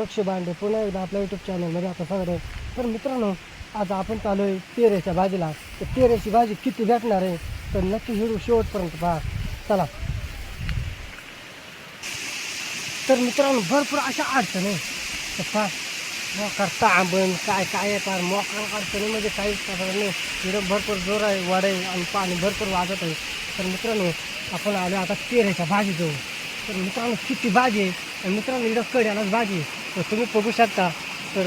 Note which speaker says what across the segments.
Speaker 1: लक्ष बांडे पुन्हा एकदा आपल्या युट्यूब चॅनलमध्ये आता आहे. तर मित्रांनो आज आपण चालू आहे तेऱ्याच्या भाजीला. तर तेऱ्याची भाजी किती भेटणार आहे? तर नक्की हिरू शेवटपर्यंत पहा. चला. तर मित्रांनो भरपूर अशा अडचण आहे तर पहा मोकार तांबण काय काय येतात मोकार अडचणीमध्ये म्हणजे काहीच करणार नाही. इकडं भरपूर जोर आहे वाढ आहे आणि पाणी भरपूर वाजत आहे. तर मित्रांनो आपण आलो आता तेऱ्याच्या भाजी जाऊ तर मित्रांनो किती भाजी आहे? आणि मित्रांनो इकडं कड्यालाच भाजी आहे. तर तुम्ही बघू शकता. तर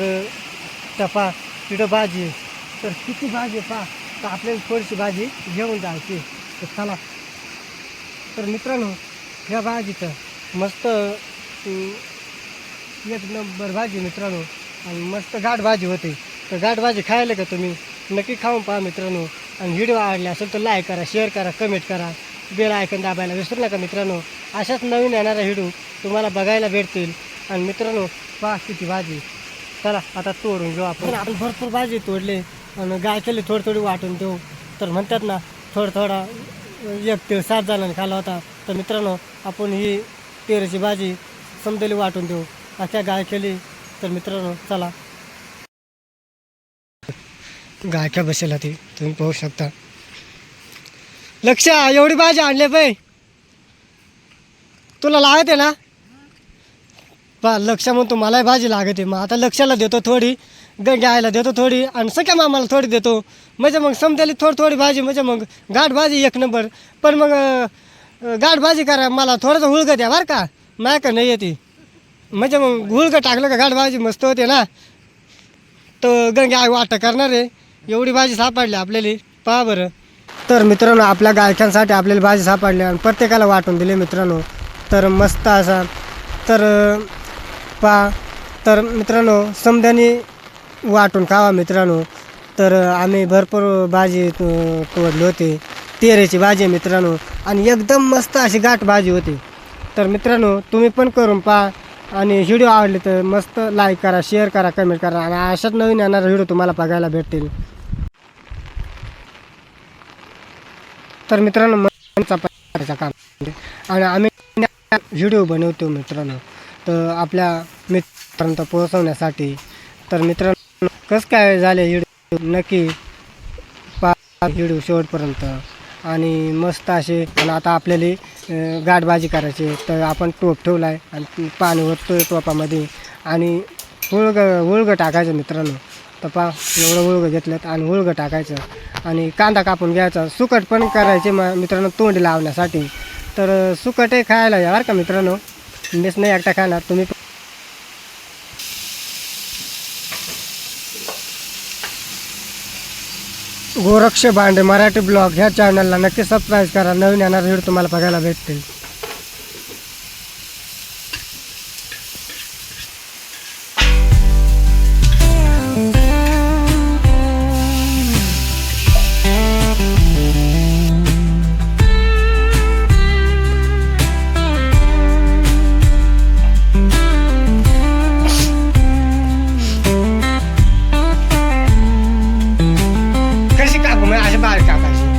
Speaker 1: टपा तिथं भाजी. तर किती भाजी पहा तर आपल्याला थोडीशी भाजी घेऊन जायची. तर चला. तर मित्रांनो ह्या भाजीचं मस्त एक नंबर भाजी मित्रांनो. आणि मस्त गाठ भाजी होते. तर गाठ भाजी खायला का तुम्ही? नक्की खाऊन पहा मित्रांनो. आणि व्हिडिओ आवडले असेल तर लाईक करा शेअर करा कमेंट करा. बेल आयकन दाबायला विसरू नका मित्रांनो. अशाच नवीन येणारा व्हिडिओ तुम्हाला बघायला भेटतील. आणि मित्रांनो पहा किती भाजी. चला आता तोडून घेऊ आपण. आपण भरपूर भाजी तोडले आणि गाय केली थोडी थोडी वाटून देऊ. तर म्हणतात ना थोडं थोडा एक ते सात जणांनी खाला होता. तर मित्रांनो आपण ही तेराची भाजी समजेली वाटून देऊ. अशा गाय केली तर मित्रांनो चला. गायक्या बसेल ती तुम्ही पाहू शकता. लक्ष एवढी भाजी आणले बाई. तुला लागते ना? पा लक्ष म्हणतो मलाही भाजी लागते. मग आता लक्षाला देतो थोडी गंग्यायला देतो थोडी आणि सख्या मामाला थोडी देतो. म्हणजे मग समजायला थोडी थोडी भाजी म्हणजे मग गाठ भाजी एक नंबर. पण मग गाठ भाजी करा मला थोडंसं हुळगं द्या बरं का. माय का नाही येते. म्हणजे मग हुळगं टाकलं का गाठ भाजी मस्त होते ना. तर गंग्या वाटं करणार आहे. एवढी भाजी सापडली आपल्याला. पहा बरं. तर मित्रांनो आपल्या गायकांसाठी आपल्याला भाजी सापडली आणि प्रत्येकाला वाटून दिली मित्रांनो. तर मस्त असा. तर पहा तर मित्रांनो समद्याने वाटून खावा मित्रांनो. तर आम्ही भरपूर भाजी तोडली होती. तेरेची भाजी आहे मित्रांनो. आणि एकदम मस्त अशी गाठ भाजी होती. तर मित्रांनो तुम्ही पण करून पहा आणि व्हिडिओ आवडले तर मस्त लाईक करा शेअर करा कमेंट करा. आणि अशाच नवीन येणारा व्हिडिओ तुम्हाला बघायला भेटतील. तर मित्रांनो मन काम आणि आम्ही व्हिडिओ बनवतो मित्रांनो. तर आपल्या मित्रांत पोहोचवण्यासाठी. तर मित्रांनो कसं काय झाले व्हिडिओ? नक्की पा व्हिडिओ शेवटपर्यंत. आणि मस्त असे आणि आता आपल्याला गाठबाजी करायची तर आपण टोप ठेवला आहे आणि पाणी ओततो आहे टोपामध्ये. आणि हुळगं उळगं टाकायचं मित्रांनो. तर पा एवढं उळगं घेतलं आणि उळगं टाकायचं. आणि कांदा कापून घ्यायचा. सुकट पण करायचे म मित्रांनो तोंड लावण्यासाठी. तर सुकटही खायला या बरं का मित्रांनो. मीच नाही एकटा खाणार तुम्ही गोरक्ष बांडे मराठी ब्लॉग ह्या चॅनलला नक्की सबस्क्राईब करा. नवीन येणार व्हिडिओ तुम्हाला बघायला भेटतील. 我们ลา把这นมา